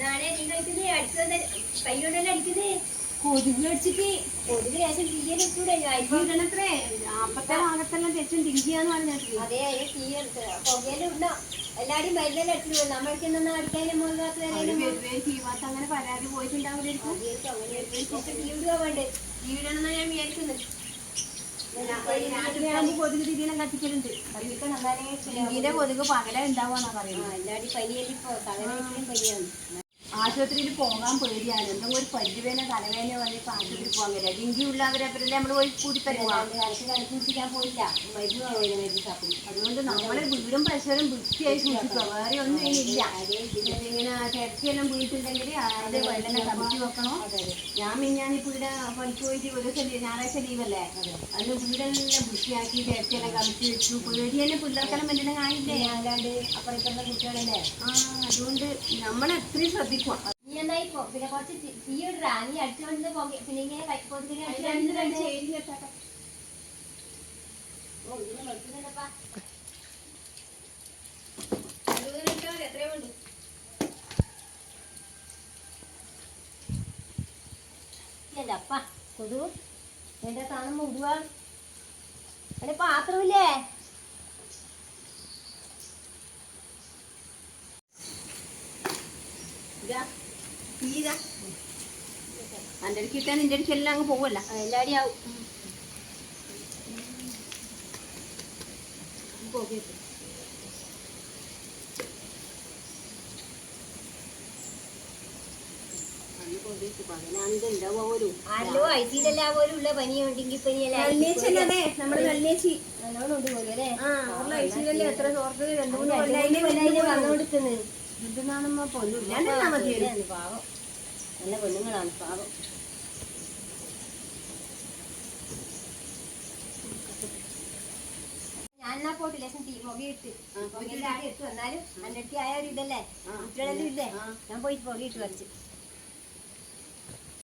നാളെ നീ കഴിക്കുന്നത് അടിച്ചത് കൈ കൊണ്ടല്ലേ അടിക്കുന്നത് കൊതുക് കടിച്ചിട്ട് കൊതുക് ലേശം തീയലിട്ടൂടെ ഇടണത്രേ അപ്പത്തെ ഭാഗത്തെല്ലാം തെച്ചും തിരിക്കാന്ന് പറഞ്ഞിട്ട് അതെ അതിന് തീ പുകയിലും ഉണ്ടോ? എല്ലാരും മരുന്നെല്ലാം അടിച്ചിട്ട് നമ്മൾക്ക് എന്നാ അടിക്കാനും പോകാത്ത തീവാത്ത അങ്ങനെ പരാതി പോയിട്ടുണ്ടാവില്ല തീ വിടുക വേണ്ടേ? വീടണമെന്നാ ഞാൻ വിചാരിക്കുന്നത്. കൊതുക് പകല ഉണ്ടാവാന്നാ ആ പറയുന്നത്. എല്ലാവരും പനിയല്ലേ ഇപ്പൊ തലവേദനയും പനിയാണ്. ആശുപത്രിയിൽ പോകാൻ പേടിയാണ്. എന്തെങ്കിലും ഒരു പരിവേന തലവേന വന്നിട്ട് ആശുപത്രിയിൽ പോകാൻ കഴിയില്ല ഡെങ്കി പിന്നെ നമ്മൾ പോയി കൂടി തരുവാൻ പോയില്ല. മരുന്ന് വാങ്ങില്ല മരുന്ന് ഷാപ്പിൽ. അതുകൊണ്ട് നമ്മളെ വീടും പരിസരം വൃത്തിയായി സൂക്ഷിക്കുക. വേറെ ഒന്നും ഇല്ല. ഇങ്ങനെ കിടത്തിയെല്ലാം പോയിട്ടുണ്ടെങ്കിൽ അത് വെള്ളം കമ്മിറ്റി വെക്കണോ? ഞാൻ മിഞ്ഞാന്നിപ്പോ ഇവിടെ പണിക്ക് പോയിട്ട് ഒരു ദിവസം ഞായറാഴ്ച ലീവല്ലേ? അന്ന് വീടെല്ലാം വൃത്തിയാക്കി കിടത്തിയെല്ലാം കമ്മിറ്റി വെച്ചു. പേടിയെല്ലാം പിള്ളേർക്കെല്ലാം എന്തെങ്കിലും ആയില്ലേ അല്ലാണ്ട് അപ്പുറത്തുള്ള കുട്ടികളല്ലേ? ആ അതുകൊണ്ട് നമ്മൾ എത്രയും ശ്രദ്ധിക്കുക. നീ എന്നായി പോ പിന്നെ കുറച്ച് തീ- തീ ഇടാ നീ അടിച്ചു കൊണ്ട് പിന്നെ ഇങ്ങനെ അപ്പ കൊതു. എന്റെ കാണുമ്പോ ഇടുക എന്റെ പാത്രമില്ലേ? ഇതാ. തീരാ എന്റെ അടുത്ത് കിട്ടാൻ നിന്റെ അടുത്ത് എല്ലാം അങ്ങ് പോവല്ല. എല്ലാടി ആവും പതിനാണിത് പൊന്നു. മതി പാവം. നല്ല പെണ്ണുങ്ങളാണ് പാവം. ഞാൻ എന്നാ പോട്ട് ലേശം തീ പുകയിട്ട് പുകയിട്ട് ഇട്ട് വന്നാലും അന്റെ അടുത്ത് ആയ ഒരു ഇതല്ലേ? കുട്ടികളെല്ലാം ഇല്ലേ. ഞാൻ പോയിട്ട് പുകയിട്ട് വരച്ച്.